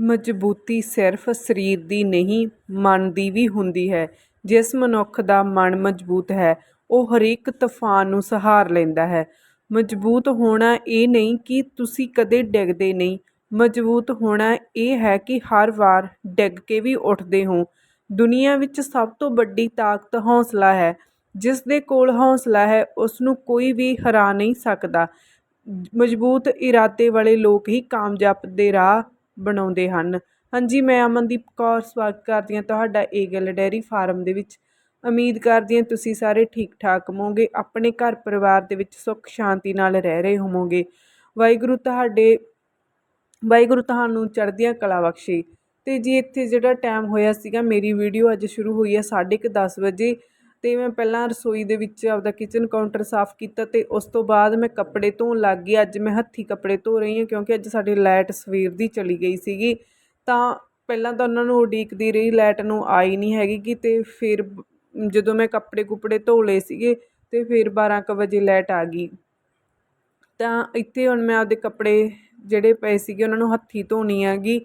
ਮਜ਼ਬੂਤੀ ਸਿਰਫ਼ ਸਰੀਰ ਦੀ ਨਹੀਂ, ਮਨ ਦੀ ਵੀ ਹੁੰਦੀ ਹੈ। ਜਿਸ ਮਨੁੱਖ ਦਾ ਮਨ ਮਜ਼ਬੂਤ ਹੈ, ਉਹ ਹਰੇਕ ਤੂਫਾਨ ਨੂੰ ਸਹਾਰ ਲੈਂਦਾ ਹੈ। ਮਜ਼ਬੂਤ ਹੋਣਾ ਇਹ ਨਹੀਂ ਕਿ ਤੁਸੀਂ ਕਦੇ ਡਿੱਗਦੇ ਨਹੀਂ। ਮਜ਼ਬੂਤ ਹੋਣਾ ਇਹ ਹੈ ਕਿ ਹਰ ਵਾਰ ਡਿੱਗ ਕੇ ਵੀ ਉੱਠਦੇ ਹੋ। ਦੁਨੀਆ ਵਿੱਚ ਸਭ ਤੋਂ ਵੱਡੀ ਤਾਕਤ ਹੌਸਲਾ ਹੈ। ਜਿਸ ਦੇ ਕੋਲ ਹੌਸਲਾ ਹੈ, ਉਸ ਨੂੰ ਕੋਈ ਵੀ ਹਰਾ ਨਹੀਂ ਸਕਦਾ। ਮਜ਼ਬੂਤ ਇਰਾਦੇ ਵਾਲੇ ਲੋਕ ਹੀ ਕਾਮਯਾਬ ਦੇ ਰਾਹ ਬਣਾਉਂਦੇ ਹਨ। ਹਾਂਜੀ, ਮੈਂ ਅਮਨਦੀਪ ਕੌਰ ਸਵਾਗਤ ਕਰਦੀ ਹਾਂ ਤੁਹਾਡਾ ਏਗਲ ਡੈਰੀ ਫਾਰਮ ਦੇ ਵਿੱਚ। ਉਮੀਦ ਕਰਦੀ ਹਾਂ ਤੁਸੀਂ ਸਾਰੇ ਠੀਕ ਠਾਕ ਹੋਵੋਗੇ, ਆਪਣੇ ਘਰ ਪਰਿਵਾਰ ਦੇ ਵਿੱਚ ਸੁੱਖ ਸ਼ਾਂਤੀ ਨਾਲ ਰਹਿ ਰਹੇ ਹੋਵੋਗੇ। ਵਾਹਿਗੁਰੂ ਤੁਹਾਡੇ, ਵਾਹਿਗੁਰੂ ਤੁਹਾਨੂੰ ਚੜ੍ਹਦੀਆਂ ਕਲਾ ਬਖਸ਼ੇ। ਤੇ ਜੀ ਇੱਥੇ ਜਿਹੜਾ ਟਾਈਮ ਹੋਇਆ ਸੀਗਾ, ਮੇਰੀ ਵੀਡੀਓ ਅੱਜ ਸ਼ੁਰੂ ਹੋਈ ਹੈ 10:30 ਵਜੇ। ਅਤੇ ਮੈਂ ਪਹਿਲਾਂ ਰਸੋਈ ਦੇ ਵਿੱਚ ਆਪਦਾ ਕਿਚਨ ਕਾਊਂਟਰ ਸਾਫ਼ ਕੀਤਾ ਅਤੇ ਉਸ ਤੋਂ ਬਾਅਦ ਮੈਂ ਕੱਪੜੇ ਧੋਣ ਲੱਗ ਗਈ। ਅੱਜ ਮੈਂ ਹੱਥੀਂ ਕੱਪੜੇ ਧੋ ਰਹੀ ਹਾਂ ਕਿਉਂਕਿ ਅੱਜ ਸਾਡੀ ਲਾਈਟ ਸਵੇਰ ਦੀ ਚਲੀ ਗਈ ਸੀਗੀ। ਤਾਂ ਪਹਿਲਾਂ ਤਾਂ ਉਹਨਾਂ ਨੂੰ ਉਡੀਕਦੀ ਰਹੀ, ਲਾਈਟ ਨੂੰ ਆਈ ਨਹੀਂ ਹੈਗੀ ਕਿ ਤੇ ਫਿਰ ਜਦੋਂ ਮੈਂ ਕੱਪੜੇ ਕੁਪੜੇ ਧੋ ਲਏ ਸੀਗੇ ਤੇ ਫਿਰ 12 ਕੁ ਵਜੇ ਲਾਈਟ ਆ ਗਈ। ਤਾਂ ਇੱਥੇ ਹੁਣ ਮੈਂ ਆਪਦੇ ਕੱਪੜੇ ਜਿਹੜੇ ਪਏ ਸੀਗੇ ਉਹਨਾਂ ਨੂੰ ਹੱਥੀਂ ਧੋਣੀ ਹੈਗੀ।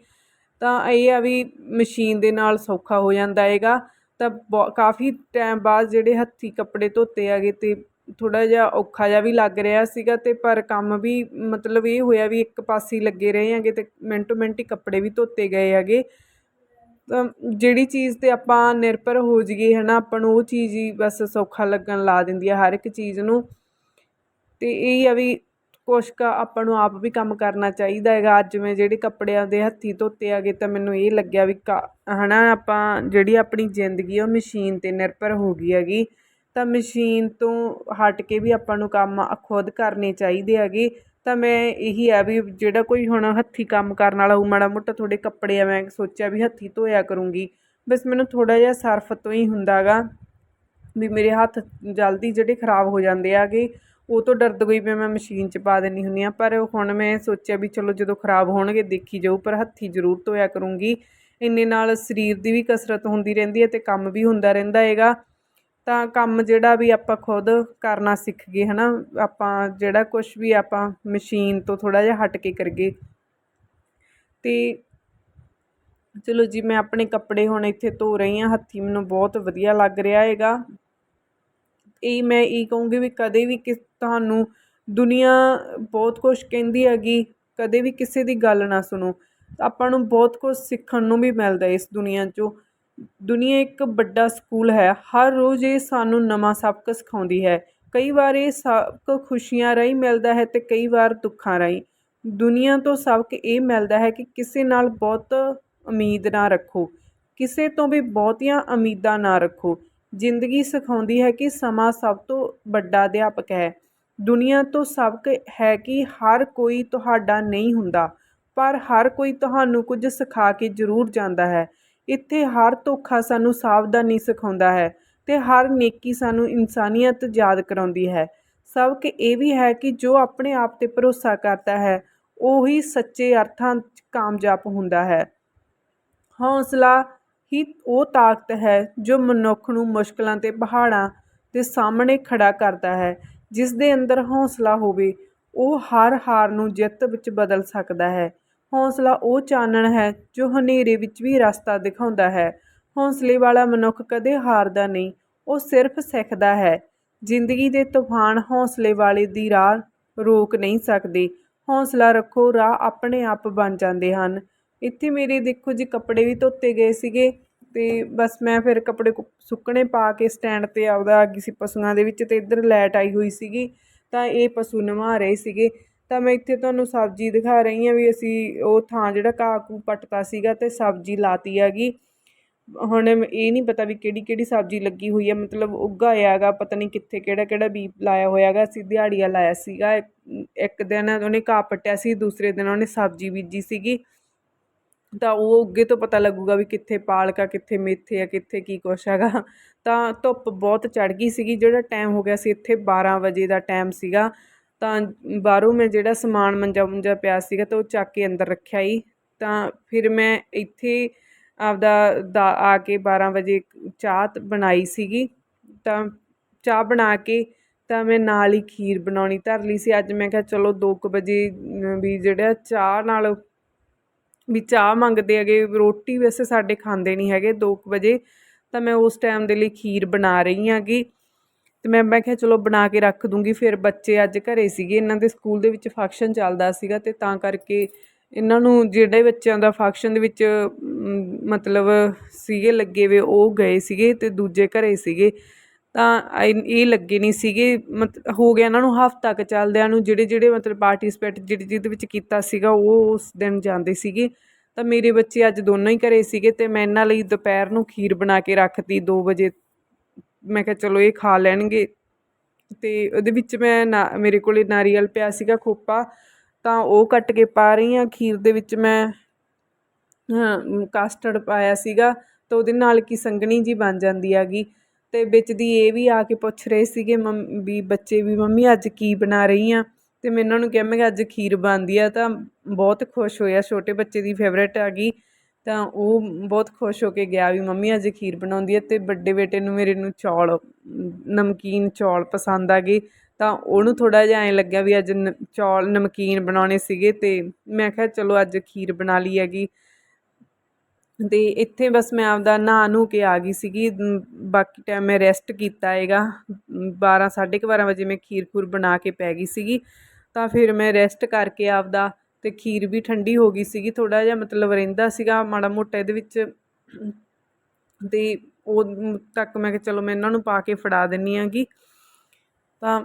ਤਾਂ ਇਹ ਆ ਵੀ ਮਸ਼ੀਨ ਦੇ ਨਾਲ ਸੌਖਾ ਹੋ ਜਾਂਦਾ ਹੈਗਾ। ਤਾਂ ਕਾਫੀ ਟਾਈਮ ਬਾਅਦ ਜਿਹੜੇ ਹੱਥੀਂ ਕੱਪੜੇ ਧੋਤੇ ਹੈਗੇ ਅਤੇ ਥੋੜ੍ਹਾ ਜਿਹਾ ਔਖਾ ਜਿਹਾ ਵੀ ਲੱਗ ਰਿਹਾ ਸੀਗਾ ਅਤੇ ਪਰ ਕੰਮ ਵੀ ਮਤਲਬ ਇਹ ਹੋਇਆ ਵੀ ਇੱਕ ਪਾਸੇ ਲੱਗੇ ਰਹੇ ਹੈਗੇ ਅਤੇ ਮਿੰਟੋ ਮਿੰਟ ਹੀ ਕੱਪੜੇ ਵੀ ਧੋਤੇ ਗਏ ਹੈਗੇ। ਤਾਂ ਜਿਹੜੀ ਚੀਜ਼ ਤੇ ਆਪਾਂ ਨਿਰਭਰ ਹੋ ਜਾਈਏ ਹੈ ਨਾ ਆਪਾਂ ਨੂੰ ਉਹ ਚੀਜ਼ ਹੀ ਬਸ ਸੌਖਾ ਲੱਗਣ ਲਾ ਦਿੰਦੀ ਆ ਹਰ ਇੱਕ ਚੀਜ਼ ਨੂੰ। ਅਤੇ ਇਹ ਆ ਵੀ ਕੁਛ ਕੁ ਆਪਾਂ ਨੂੰ ਆਪ ਵੀ ਕੰਮ ਕਰਨਾ ਚਾਹੀਦਾ ਹੈਗਾ। ਅੱਜ ਮੈਂ ਜਿਹੜੇ ਕੱਪੜਿਆਂ ਦੇ ਹੱਥੀਂ ਧੋਤੇ ਹੈਗੇ ਤਾਂ ਮੈਨੂੰ ਇਹ ਲੱਗਿਆ ਵੀ ਕਾ ਹੈ ਨਾ ਆਪਾਂ ਜਿਹੜੀ ਆਪਣੀ ਜ਼ਿੰਦਗੀ ਉਹ ਮਸ਼ੀਨ 'ਤੇ ਨਿਰਭਰ ਹੋ ਗਈ ਹੈਗੀ। ਤਾਂ ਮਸ਼ੀਨ ਤੋਂ ਹਟ ਕੇ ਵੀ ਆਪਾਂ ਨੂੰ ਕੰਮ ਖੁਦ ਕਰਨੇ ਚਾਹੀਦੇ ਹੈਗੇ। ਤਾਂ ਮੈਂ ਇਹੀ ਆ ਵੀ ਜਿਹੜਾ ਕੋਈ ਹੁਣ ਹੱਥੀਂ ਕੰਮ ਕਰਨ ਵਾਲਾ ਉਹ ਮਾੜਾ ਮੋਟਾ ਥੋੜੇ ਕੱਪੜੇ ਆ ਮੈਂ ਸੋਚਿਆ ਵੀ ਹੱਥੀਂ ਧੋਇਆ ਕਰੂੰਗੀ। ਬਸ ਮੈਨੂੰ ਥੋੜ੍ਹਾ ਜਿਹਾ ਸਰਫ ਤੋਂ ਹੀ ਹੁੰਦਾ ਹੈਗਾ ਵੀ ਮੇਰੇ ਹੱਥ ਜਲਦੀ ਜਿਹੜੇ ਖਰਾਬ ਹੋ ਜਾਂਦੇ ਆਗੇ ਉਹ ਤੋਂ ਡਰਦ ਹੋਈ ਵੀ ਮੈਂ ਮਸ਼ੀਨ 'ਚ ਪਾ ਦਿੰਦੀ ਹੁੰਦੀ ਹਾਂ, ਪਰ ਹੁਣ ਮੈਂ ਸੋਚਿਆ ਵੀ ਚਲੋ ਜਦੋਂ ਖਰਾਬ ਹੋਣਗੇ ਦੇਖੀ ਜਾਊ, ਪਰ ਹੱਥੀਂ ਜ਼ਰੂਰ ਧੋਇਆ ਕਰੂੰਗੀ। ਇੰਨੇ ਨਾਲ ਸਰੀਰ ਦੀ ਵੀ ਕਸਰਤ ਹੁੰਦੀ ਰਹਿੰਦੀ ਹੈ ਅਤੇ ਕੰਮ ਵੀ ਹੁੰਦਾ ਰਹਿੰਦਾ ਹੈਗਾ। ਤਾਂ ਕੰਮ ਜਿਹੜਾ ਵੀ ਆਪਾਂ ਖੁਦ ਕਰਨਾ ਸਿੱਖ ਗਏ ਹੈ ਨਾ ਆਪਾਂ ਜਿਹੜਾ ਕੁਝ ਵੀ ਆਪਾਂ ਮਸ਼ੀਨ ਤੋਂ ਥੋੜ੍ਹਾ ਜਿਹਾ ਹਟ ਕੇ ਕਰਗੇ ਅਤੇ ਚਲੋ ਜੀ, ਮੈਂ ਆਪਣੇ ਕੱਪੜੇ ਹੁਣ ਇੱਥੇ ਧੋ ਰਹੀ ਹਾਂ, ਹੱਥੀ ਮੈਨੂੰ ਬਹੁਤ ਵਧੀਆ ਲੱਗ ਰਿਹਾ ਹੈਗਾ। ਇਹ ਮੈਂ ਇਹ ਕਹੂੰਗੀ ਵੀ ਕਦੇ ਵੀ ਕਿਸ, ਤੁਹਾਨੂੰ ਦੁਨੀਆ ਬਹੁਤ ਕੁਛ ਕਹਿੰਦੀ ਹੈਗੀ, ਕਦੇ ਵੀ ਕਿਸੇ ਦੀ ਗੱਲ ਨਾ ਸੁਣੋ। ਆਪਾਂ ਨੂੰ ਬਹੁਤ ਕੁਝ ਸਿੱਖਣ ਨੂੰ ਵੀ ਮਿਲਦਾ ਇਸ ਦੁਨੀਆ 'ਚੋਂ। ਦੁਨੀਆ ਇੱਕ ਵੱਡਾ ਸਕੂਲ ਹੈ, ਹਰ ਰੋਜ਼ ਇਹ ਸਾਨੂੰ ਨਵਾਂ ਸਬਕ ਸਿਖਾਉਂਦੀ ਹੈ। ਕਈ ਵਾਰ ਇਹ ਸਬਕ ਖੁਸ਼ੀਆਂ ਰਾਹੀਂ ਮਿਲਦਾ ਹੈ ਤੇ ਕਈ ਵਾਰ ਦੁੱਖਾਂ ਰਾਹੀਂ। ਦੁਨੀਆ ਤੋਂ ਸਬਕ ਇਹ ਮਿਲਦਾ ਹੈ ਕਿ ਕਿਸੇ ਨਾਲ ਬਹੁਤ ਉਮੀਦ ਨਾ ਰੱਖੋ। ਕਿਸੇ ਤੋਂ ਵੀ ਬਹੁਤੀਆਂ ਉਮੀਦਾਂ ਨਾ ਰੱਖੋ। ਜ਼ਿੰਦਗੀ ਸਿਖਾਉਂਦੀ ਹੈ ਕਿ ਸਮਾਂ ਸਭ ਤੋਂ ਵੱਡਾ ਅਧਿਆਪਕ ਹੈ। ਦੁਨੀਆ ਤੋਂ ਸਬਕ ਹੈ ਕਿ ਹਰ ਕੋਈ ਤੁਹਾਡਾ ਨਹੀਂ ਹੁੰਦਾ, ਪਰ ਹਰ ਕੋਈ ਤੁਹਾਨੂੰ ਕੁਝ ਸਿਖਾ ਕੇ ਜ਼ਰੂਰ ਜਾਂਦਾ ਹੈ। ਇੱਥੇ ਹਰ ਧੋਖਾ ਸਾਨੂੰ ਸਾਵਧਾਨੀ ਸਿਖਾਉਂਦਾ ਹੈ ਤੇ ਹਰ ਨੇਕੀ ਸਾਨੂੰ ਇਨਸਾਨੀਅਤ ਯਾਦ ਕਰਾਉਂਦੀ ਹੈ। ਸਬਕ ਇਹ ਵੀ ਹੈ ਕਿ ਜੋ ਆਪਣੇ ਆਪ ਤੇ ਭਰੋਸਾ ਕਰਦਾ ਹੈ, ਉਹੀ ਸੱਚੇ ਅਰਥਾਂ 'ਚ ਕਾਮਯਾਬ ਹੁੰਦਾ ਹੈ। ਹੌਸਲਾ ਹੀ ਉਹ ਤਾਕਤ ਹੈ ਜੋ ਮਨੁੱਖ ਨੂੰ ਮੁਸ਼ਕਲਾਂ ਅਤੇ ਪਹਾੜਾਂ ਦੇ ਸਾਹਮਣੇ ਖੜ੍ਹਾ ਕਰਦਾ ਹੈ, ਜਿਸ ਦੇ ਅੰਦਰ ਹੌਂਸਲਾ ਹੋਵੇ, ਉਹ ਹਰ ਹਾਰ ਨੂੰ ਜਿੱਤ ਵਿੱਚ ਬਦਲ ਸਕਦਾ ਹੈ। ਹੌਂਸਲਾ ਉਹ ਚਾਨਣ ਹੈ ਜੋ ਹਨੇਰੇ ਵਿੱਚ ਵੀ ਰਸਤਾ ਦਿਖਾਉਂਦਾ ਹੈ। ਹੌਂਸਲੇ ਵਾਲਾ ਮਨੁੱਖ ਕਦੇ ਹਾਰਦਾ ਨਹੀਂ, ਉਹ ਸਿਰਫ ਸਿੱਖਦਾ ਹੈ। ਜ਼ਿੰਦਗੀ ਦੇ ਤੂਫਾਨ ਹੌਂਸਲੇ ਵਾਲੇ ਦੀ ਰਾਹ ਰੋਕ ਨਹੀਂ ਸਕਦੇ। ਹੌਂਸਲਾ ਰੱਖੋ, ਰਾਹ ਆਪਣੇ ਆਪ ਬਣ ਜਾਂਦੇ ਹਨ। ਇੱਥੇ ਮੇਰੇ ਦੇਖੋ ਜੀ ਕੱਪੜੇ ਵੀ ਧੋਤੇ ਗਏ ਸੀਗੇ ਅਤੇ ਬਸ ਮੈਂ ਫਿਰ ਕੱਪੜੇ ਕੁ ਸੁੱਕਣੇ ਪਾ ਕੇ ਸਟੈਂਡ ਤੇ ਆਪਦਾ ਆ ਗਈ ਸੀ ਪਸ਼ੂਆਂ ਦੇ ਵਿੱਚ ਅਤੇ ਇੱਧਰ ਲਾਈਟ ਆਈ ਹੋਈ ਸੀਗੀ ਤਾਂ ਇਹ ਪਸ਼ੂ ਨਵਾ ਰਹੇ ਸੀਗੇ। ਤਾਂ ਮੈਂ ਇੱਥੇ ਤੁਹਾਨੂੰ ਸਬਜ਼ੀ ਦਿਖਾ ਰਹੀ ਹਾਂ ਵੀ ਅਸੀਂ ਉਹ ਥਾਂ ਜਿਹੜਾ ਘਾਹ ਘੂ ਪੱਟਤਾ ਸੀਗਾ ਅਤੇ ਸਬਜ਼ੀ ਲਾਤੀ ਹੈਗੀ। ਹੁਣ ਇਹ ਨਹੀਂ ਪਤਾ ਵੀ ਕਿਹੜੀ ਕਿਹੜੀ ਸਬਜ਼ੀ ਲੱਗੀ ਹੋਈ ਹੈ ਮਤਲਬ ਉੱਗਾ ਹੈਗਾ, ਪਤਾ ਨਹੀਂ ਕਿੱਥੇ ਕਿਹੜਾ ਕਿਹੜਾ ਬੀ ਲਾਇਆ ਹੋਇਆ ਹੈਗਾ, ਅਸੀਂ ਦਿਹਾੜੀਆ ਲਾਇਆ ਸੀਗਾ। ਇੱਕ ਦਿਨ ਉਹਨੇ ਘਾਹ ਪੱਟਿਆ ਸੀ, ਦੂਸਰੇ ਦਿਨ ਉਹਨੇ ਸਬਜ਼ੀ ਬੀਜੀ ਸੀਗੀ। ਤਾਂ ਉਹ ਅੱਗੇ ਤੋਂ ਪਤਾ ਲੱਗੂਗਾ ਵੀ ਕਿੱਥੇ ਪਾਲਕ ਆ, ਕਿੱਥੇ ਮੇਥੇ ਆ, ਕਿੱਥੇ ਕੀ ਕੁਛ ਹੈਗਾ। ਤਾਂ ਧੁੱਪ ਬਹੁਤ ਚੜ੍ਹ ਗਈ ਸੀਗੀ, ਜਿਹੜਾ ਟਾਈਮ ਹੋ ਗਿਆ ਸੀ ਇੱਥੇ 12 ਵਜੇ ਦਾ ਟਾਈਮ ਸੀਗਾ। ਤਾਂ ਬਾਹਰੋਂ ਮੈਂ ਜਿਹੜਾ ਸਮਾਨ ਮੰਜਾ ਮੁੰਜਾ ਪਿਆ ਸੀਗਾ ਤਾਂ ਉਹ ਚੱਕ ਕੇ ਅੰਦਰ ਰੱਖਿਆ ਹੀ ਤਾਂ ਫਿਰ ਮੈਂ ਇੱਥੇ ਆਪਦਾ ਦਾ ਆ ਕੇ 12 ਵਜੇ ਚਾਹ ਬਣਾਈ ਸੀਗੀ। ਤਾਂ ਚਾਹ ਬਣਾ ਕੇ ਤਾਂ ਮੈਂ ਨਾਲ ਹੀ ਖੀਰ ਬਣਾਉਣੀ ਧਰ ਲਈ ਸੀ। ਅੱਜ ਮੈਂ ਕਿਹਾ ਚਲੋ 2 ਵਜੇ ਵੀ ਜਿਹੜਾ ਚਾਹ ਨਾਲ ਵੀ ਚਾਹ ਮੰਗਦੇ ਹੈਗੇ, ਰੋਟੀ ਵੈਸੇ ਸਾਡੇ ਖਾਂਦੇ ਨਹੀਂ ਹੈਗੇ 2 ਵਜੇ, ਤਾਂ ਮੈਂ ਉਸ ਟਾਈਮ ਦੇ ਲਈ ਖੀਰ ਬਣਾ ਰਹੀ ਹੈਗੀ। ਤੇ ਮੈਂ ਮੈਂ ਕਿਹਾ ਚਲੋ ਬਣਾ ਕੇ ਰੱਖ ਦੂੰਗੀ, ਫਿਰ ਬੱਚੇ ਅੱਜ ਘਰੇ ਸੀਗੇ, ਇਹਨਾਂ ਦੇ ਸਕੂਲ ਦੇ ਵਿੱਚ ਫੰਕਸ਼ਨ ਚੱਲਦਾ ਸੀਗਾ ਤੇ ਤਾਂ ਕਰਕੇ ਇਹਨਾਂ ਨੂੰ ਜਿਹੜੇ ਬੱਚਿਆਂ ਦਾ ਫੰਕਸ਼ਨ ਦੇ ਵਿੱਚ ਮਤਲਬ ਸੀਗੇ ਲੱਗੇ ਵੇ ਉਹ ਗਏ ਸੀਗੇ ਤੇ ਦੂਜੇ ਘਰੇ ਸੀਗੇ। ਤਾਂ ਇਹ ਇਹ ਲੱਗੇ ਨਹੀਂ ਸੀਗੇ। ਮਤ, ਹੋ ਗਿਆ ਇਹਨਾਂ ਨੂੰ ਹਫ਼ਤਾ ਕੁ ਚੱਲਦਿਆਂ ਨੂੰ, ਜਿਹੜੇ ਜਿਹੜੇ ਮਤਲਬ ਪਾਰਟੀਸਪੇਟ ਜਿਹੜੇ, ਜਿਹਦੇ ਵਿੱਚ ਕੀਤਾ ਸੀਗਾ, ਉਹ ਉਸ ਦਿਨ ਜਾਂਦੇ ਸੀਗੇ। ਤਾਂ ਮੇਰੇ ਬੱਚੇ ਅੱਜ ਦੋਨੋਂ ਹੀ ਘਰੇ ਸੀਗੇ ਤੇ ਮੈਂ ਇਹਨਾਂ ਲਈ ਦੁਪਹਿਰ ਨੂੰ ਖੀਰ ਬਣਾ ਕੇ ਰੱਖਤੀ 2 ਵਜੇ। ਮੈਂ ਕਿਹਾ, ਚਲੋ, ਇਹ ਖਾ ਲੈਣਗੇ। ਤੇ ਉਹਦੇ ਵਿੱਚ ਮੈਂ ਨਾ, ਮੇਰੇ ਕੋਲੇ ਨਾਰੀਅਲ ਪਿਆ ਸੀਗਾ ਖੋਪਾ। ਤਾਂ ਉਹ ਕੱਟ ਕੇ ਪਾ ਰਹੀ ਹਾਂ। ਖੀਰ ਦੇ ਵਿੱਚ ਮੈਂ ਕਸਟਰਡ ਪਾਇਆ ਸੀਗਾ। ਤਾਂ ਉਹਦੇ ਨਾਲ ਕੀ ਸੰਘਣੀ ਜੀ ਬਣ ਜਾਂਦੀ ਹੈਗੀ। ਅਤੇ ਵਿੱਚ ਦੀ ਇਹ ਵੀ ਆ ਕੇ ਪੁੱਛ ਰਹੇ ਸੀਗੇ ਮੰਮ, ਵੀ ਬੱਚੇ ਵੀ, ਮੰਮੀ ਅੱਜ ਕੀ ਬਣਾ ਰਹੀ ਆ? ਅਤੇ ਮੈਂ ਉਹਨਾਂ ਨੂੰ ਕਿਹਾ, ਮੈਂ ਕਿਹਾ, ਅੱਜ ਖੀਰ ਬਣਦੀ ਆ ਤਾਂ ਬਹੁਤ ਖੁਸ਼ ਹੋਇਆ, ਛੋਟੇ ਬੱਚੇ ਦੀ ਫੇਵਰੇਟ ਆ ਗਈ। ਤਾਂ ਉਹ ਬਹੁਤ ਖੁਸ਼ ਹੋ ਕੇ ਗਿਆ ਵੀ ਮੰਮੀ ਅੱਜ ਖੀਰ ਬਣਾਉਂਦੀ ਹੈ ਅਤੇ ਵੱਡੇ ਬੇਟੇ ਨੂੰ ਮੇਰੇ ਨੂੰ ਚੌਲ, ਨਮਕੀਨ ਚੌਲ ਪਸੰਦ ਆ ਗਏ। ਤਾਂ ਉਹਨੂੰ ਥੋੜ੍ਹਾ ਜਿਹਾ ਐਂ ਲੱਗਿਆ ਵੀ ਅੱਜ ਨ- ਚੌਲ ਨਮਕੀਨ ਬਣਾਉਣੇ ਸੀਗੇ ਅਤੇ ਮੈਂ ਕਿਹਾ, ਚਲੋ ਅੱਜ ਖੀਰ ਬਣਾ ਲਈ ਹੈਗੀ। ਅਤੇ ਇੱਥੇ ਬਸ ਮੈਂ ਆਪਦਾ ਨਹਾ ਨੂੰ ਕੇ ਆ ਗਈ ਸੀਗੀ ਬਾਕੀ ਟਾਈਮ ਮੈਂ ਰੈਸਟ ਕੀਤਾ ਹੈਗਾ। 12 ਸਾਢੇ ਕੁ 12 ਵਜੇ ਮੈਂ ਖੀਰ ਖੂਰ ਬਣਾ ਕੇ ਪੈ ਗਈ ਸੀਗੀ। ਤਾਂ ਫਿਰ ਮੈਂ ਰੈਸਟ ਕਰਕੇ ਆਪਦਾ ਅਤੇ ਖੀਰ ਵੀ ਠੰਡੀ ਹੋ ਗਈ ਸੀਗੀ, ਥੋੜ੍ਹਾ ਜਿਹਾ ਮਤਲਬ ਰਹਿੰਦਾ ਸੀਗਾ ਮਾੜਾ ਮੋਟਾ ਇਹਦੇ ਵਿੱਚ। ਅਤੇ ਉਹ ਤੱਕ ਮੈਂ ਕਿਹਾ ਚਲੋ ਮੈਂ ਇਹਨਾਂ ਨੂੰ ਪਾ ਕੇ ਫੜਾ ਦਿੰਨੀ ਆਂਗੀ ਤਾਂ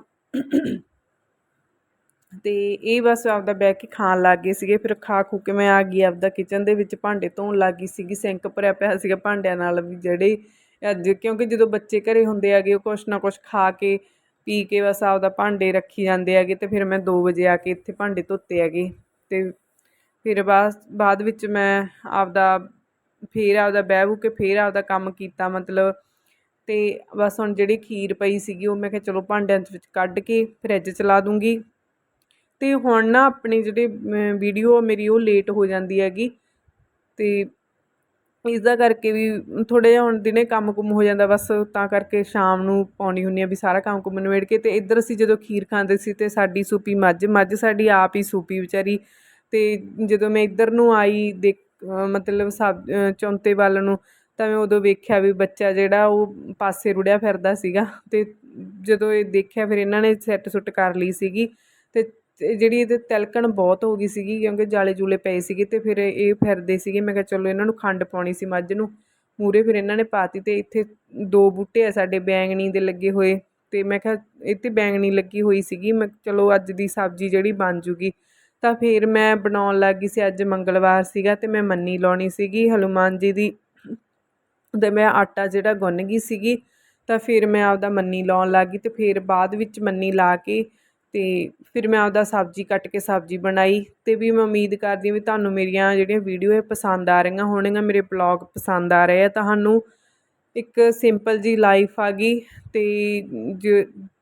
ਅਤੇ ਇਹ ਬਸ ਆਪਦਾ ਬਹਿ ਕੇ ਖਾਣ ਲੱਗ ਗਏ ਸੀਗੇ, ਫਿਰ ਖਾ ਖੂ ਕੇ ਮੈਂ ਆ ਗਈ ਆਪਦਾ ਕਿਚਨ ਦੇ ਵਿੱਚ, ਭਾਂਡੇ ਧੋਣ ਲੱਗ ਗਈ ਸੀਗੀ ਸਿੰਕ ਭਰਿਆ ਪਿਆ ਸੀਗਾ ਭਾਂਡਿਆਂ ਨਾਲ ਵੀ ਜਿਹੜੇ ਅੱਜ, ਕਿਉਂਕਿ ਜਦੋਂ ਬੱਚੇ ਘਰੇ ਹੁੰਦੇ ਹੈਗੇ, ਉਹ ਕੁਛ ਨਾ ਕੁਛ ਖਾ ਕੇ, ਪੀ ਕੇ ਬਸ ਆਪਦਾ ਭਾਂਡੇ ਰੱਖੀ ਜਾਂਦੇ ਹੈਗੇ ਤੇ ਫਿਰ ਮੈਂ 2 ਵਜੇ ਆ ਕੇ ਇੱਥੇ ਭਾਂਡੇ ਧੋਤੇ ਹੈਗੇ ਤੇ ਫਿਰ ਬਾਅਦ ਬਾਅਦ ਵਿੱਚ ਮੈਂ ਆਪਦਾ ਫਿਰ ਆਪਦਾ ਬਹਿ ਬੂ ਕੇ ਫਿਰ ਆਪਦਾ ਕੰਮ ਕੀਤਾ ਮਤਲਬ ਤੇ ਬਸ ਹੁਣ ਜਿਹੜੀ ਖੀਰ ਪਈ ਸੀਗੀ, ਉਹ ਮੈਂ ਕਿਹਾ ਚਲੋ ਭਾਂਡਿਆਂ ਦੇ ਵਿੱਚ ਕੱਢ ਕੇ ਫਰਿੱਜ ਚਲਾ ਦੂੰਗੀ। ਅਤੇ ਹੁਣ ਨਾ ਆਪਣੀ ਜਿਹੜੀ ਵੀਡੀਓ ਮੇਰੀ ਉਹ ਲੇਟ ਹੋ ਜਾਂਦੀ ਹੈਗੀ। ਅਤੇ ਇਸਦਾ ਕਰਕੇ ਵੀ ਥੋੜ੍ਹਾ ਜਿਹਾ ਹੁਣ ਦਿਨੇ ਕੰਮ ਕੁਮ ਹੋ ਜਾਂਦਾ, ਬਸ ਤਾਂ ਕਰਕੇ ਸ਼ਾਮ ਨੂੰ ਪਾਉਣੀ ਹੁੰਦੀ ਆ ਵੀ ਸਾਰਾ ਕੰਮ ਕੁਮ ਨਿਬੇੜ ਕੇ। ਅਤੇ ਇੱਧਰ ਅਸੀਂ ਜਦੋਂ ਖੀਰ ਖਾਂਦੇ ਸੀ ਤੇ ਸਾਡੀ ਸੂਪੀ ਮੱਝ ਮੱਝ ਸਾਡੀ ਆਪ ਹੀ ਸੂਪੀ ਵਿਚਾਰੀ। ਅਤੇ ਜਦੋਂ ਮੈਂ ਇੱਧਰ ਨੂੰ ਆਈ, ਦੇਖ ਮਤਲਬ ਸਬ ਚੌਂਤੇ ਵੱਲ ਨੂੰ, ਤਾਂ ਮੈਂ ਉਦੋਂ ਵੇਖਿਆ ਵੀ ਬੱਚਾ ਜਿਹੜਾ ਉਹ ਪਾਸੇ ਰੁੜਿਆ ਫਿਰਦਾ ਸੀਗਾ। ਅਤੇ ਜਦੋਂ ਇਹ ਦੇਖਿਆ, ਫਿਰ ਇਹਨਾਂ ਨੇ ਸੈੱਟ ਸੁੱਟ ਕਰ ਲਈ ਸੀਗੀ। ਅਤੇ ਜਿਹੜੀ ਇਹਦੇ ਤਿਲਕਣ ਬਹੁਤ ਹੋ ਗਈ ਸੀਗੀ ਕਿਉਂਕਿ ਜਾਲੇ ਜੂਲੇ ਪਏ ਸੀਗੇ ਅਤੇ ਫਿਰ ਇਹ ਫਿਰਦੇ ਸੀਗੇ। ਮੈਂ ਕਿਹਾ ਚਲੋ ਇਹਨਾਂ ਨੂੰ ਖੰਡ ਪਾਉਣੀ ਸੀ ਮੱਝ ਨੂੰ। ਮੂਹਰੇ ਫਿਰ ਇਹਨਾਂ ਨੇ ਪਾਤੀ ਅਤੇ ਇੱਥੇ ਦੋ ਬੂਟੇ ਆ ਸਾਡੇ ਬੈਂਗਣੀ ਦੇ ਲੱਗੇ ਹੋਏ ਅਤੇ ਮੈਂ ਕਿਹਾ ਇਹ ਇੱਥੇ ਬੈਂਗਣੀ ਲੱਗੀ ਹੋਈ ਸੀਗੀ। ਮੈਂ ਚਲੋ ਅੱਜ ਦੀ ਸਬਜ਼ੀ ਜਿਹੜੀ ਬਣ ਜੂਗੀ। ਤਾਂ ਫਿਰ ਮੈਂ ਬਣਾਉਣ ਲੱਗ ਗਈ ਸੀ ਅੱਜ ਮੰਗਲਵਾਰ ਸੀਗਾ ਅਤੇ ਮੈਂ ਮੰਨੀ ਲਾਉਣੀ ਸੀਗੀ। ਹਨੂੰਮਾਨ ਜੀ ਦੀ ਤੇ ਮੈਂ ਆਟਾ ਜਿਹੜਾ ਗੁੰਨ ਗਈ ਸੀਗੀ। ਤਾਂ ਫਿਰ ਮੈਂ ਆਪਦਾ ਮੰਨੀ ਲਾਉਣ ਲੱਗ ਗਈ ਅਤੇ ਫਿਰ ਬਾਅਦ ਵਿੱਚ ਮੰਨੀ ਲਾ ਕੇ ਅਤੇ ਫਿਰ ਮੈਂ ਆਪਦਾ ਸਬਜ਼ੀ ਕੱਟ ਕੇ ਸਬਜ਼ੀ ਬਣਾਈ ਅਤੇ ਵੀ ਮੈਂ ਉਮੀਦ ਕਰਦੀ ਹਾਂ ਵੀ ਤੁਹਾਨੂੰ ਮੇਰੀਆਂ ਜਿਹੜੀਆਂ ਵੀਡੀਓ ਇਹ ਪਸੰਦ ਆ ਰਹੀਆਂ ਹੋਣਗੀਆਂ, ਮੇਰੇ ਬਲੌਗ ਪਸੰਦ ਆ ਰਹੇ ਆ, ਤੁਹਾਨੂੰ ਇੱਕ ਸਿੰਪਲ ਜੀ ਲਾਈਫ ਆ ਗਈ ਅਤੇ ਜ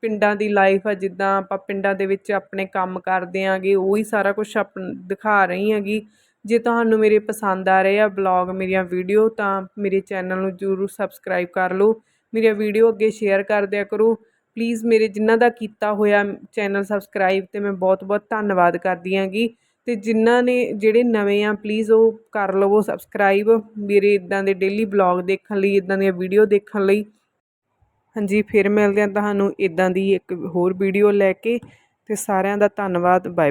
ਪਿੰਡਾਂ ਦੀ ਲਾਈਫ ਆ, ਜਿੱਦਾਂ ਆਪਾਂ ਪਿੰਡਾਂ ਦੇ ਵਿੱਚ ਆਪਣੇ ਕੰਮ ਕਰਦੇ ਆਂਗੇ, ਉਹੀ ਸਾਰਾ ਕੁਝ ਆਪ ਦਿਖਾ ਰਹੀ ਹੈਗੀ। ਜੇ ਤੁਹਾਨੂੰ ਮੇਰੇ ਪਸੰਦ ਆ ਰਹੇ ਆ ਬਲੌਗ ਮੇਰੀਆਂ ਵੀਡੀਓ ਤਾਂ ਮੇਰੇ ਚੈਨਲ ਨੂੰ ਜ਼ਰੂਰ ਸਬਸਕ੍ਰਾਈਬ ਕਰ ਲਓ। ਮੇਰੀਆਂ ਵੀਡੀਓ ਅੱਗੇ ਸ਼ੇਅਰ ਕਰ ਦਿਆ ਕਰੋ। ਪਲੀਜ਼ ਮੇਰੇ ਜਿਨ੍ਹਾਂ ਦਾ ਕੀਤਾ ਹੋਇਆ ਚੈਨਲ ਸਬਸਕ੍ਰਾਈਬ ਅਤੇ ਮੈਂ ਬਹੁਤ ਬਹੁਤ ਧੰਨਵਾਦ ਕਰਦੀ ਆਂਗੀ ਅਤੇ ਜਿਨ੍ਹਾਂ ਨੇ, ਜਿਹੜੇ ਨਵੇਂ ਆ ਪਲੀਜ਼ ਉਹ ਕਰ ਲਵੋ ਸਬਸਕ੍ਰਾਈਬ ਮੇਰੇ ਇੱਦਾਂ ਦੇ ਡੇਲੀ ਬਲੌਗ ਦੇਖਣ ਲਈ, ਇੱਦਾਂ ਦੀਆਂ ਵੀਡੀਓ ਦੇਖਣ ਲਈ। ਹਾਂਜੀ, ਫਿਰ ਮਿਲਦੇ ਹਾਂ ਤੁਹਾਨੂੰ ਇੱਦਾਂ ਦੀ ਇੱਕ ਹੋਰ ਵੀਡੀਓ ਲੈ ਕੇ। ਅਤੇ ਸਾਰਿਆਂ ਦਾ ਧੰਨਵਾਦ ਬਾਏ